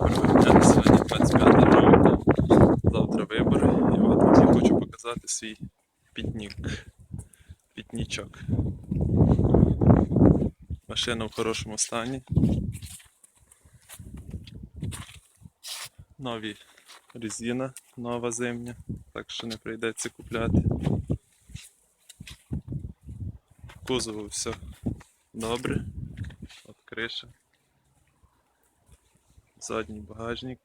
Доброго дня, сьогодні 25 жовтня, завтра вибори, і от я хочу показати свій пітнік, пітнічок. Машина в хорошому стані. Нові резина, нова зимня, так що не прийдеться купляти. Кузову все добре. От криша. Задній багажник.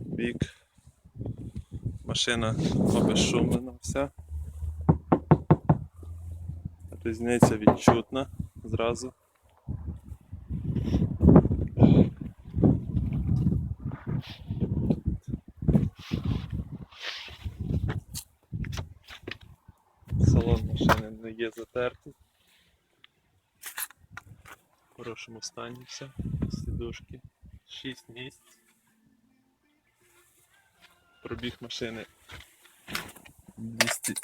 Бік. Машина обезшумлена вся. Різниця відчутна зразу. Салон машини не є затертий. В хорошому стані все. Сідушки. 6 місць. Пробіг машини 200.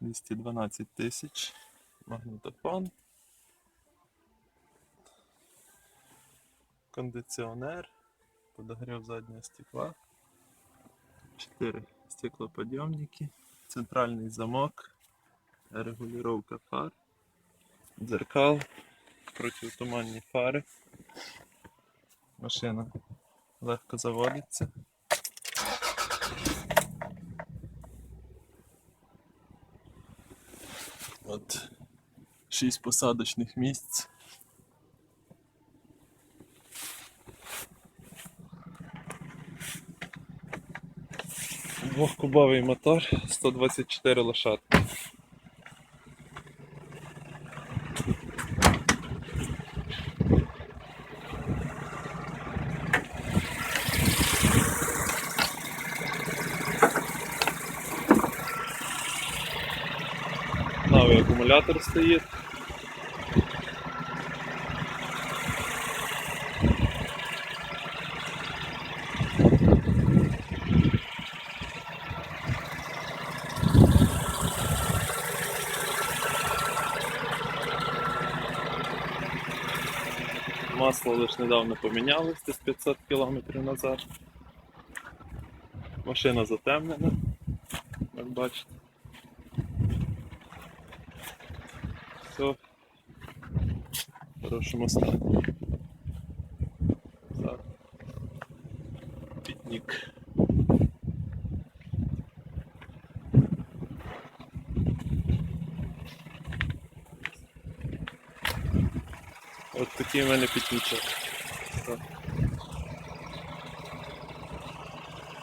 Двісті дванадцять тисяч. Магнітофон. Кондиціонер. Подогрів заднього стекла. 4 стеклоподъемники, центральний замок, регулировка фар, дзеркал, противотуманні фари. Машина легко заводиться. От 6 посадочних місць. Двохкубовий мотор, 124 лошадки. Новий акумулятор стоїть. Масло лише недавно помінялось, десь 500 км назад. Машина затемнена, як бачите. Все в хорошому стані. Зараз Пітнік. От такий в мене пітнічок.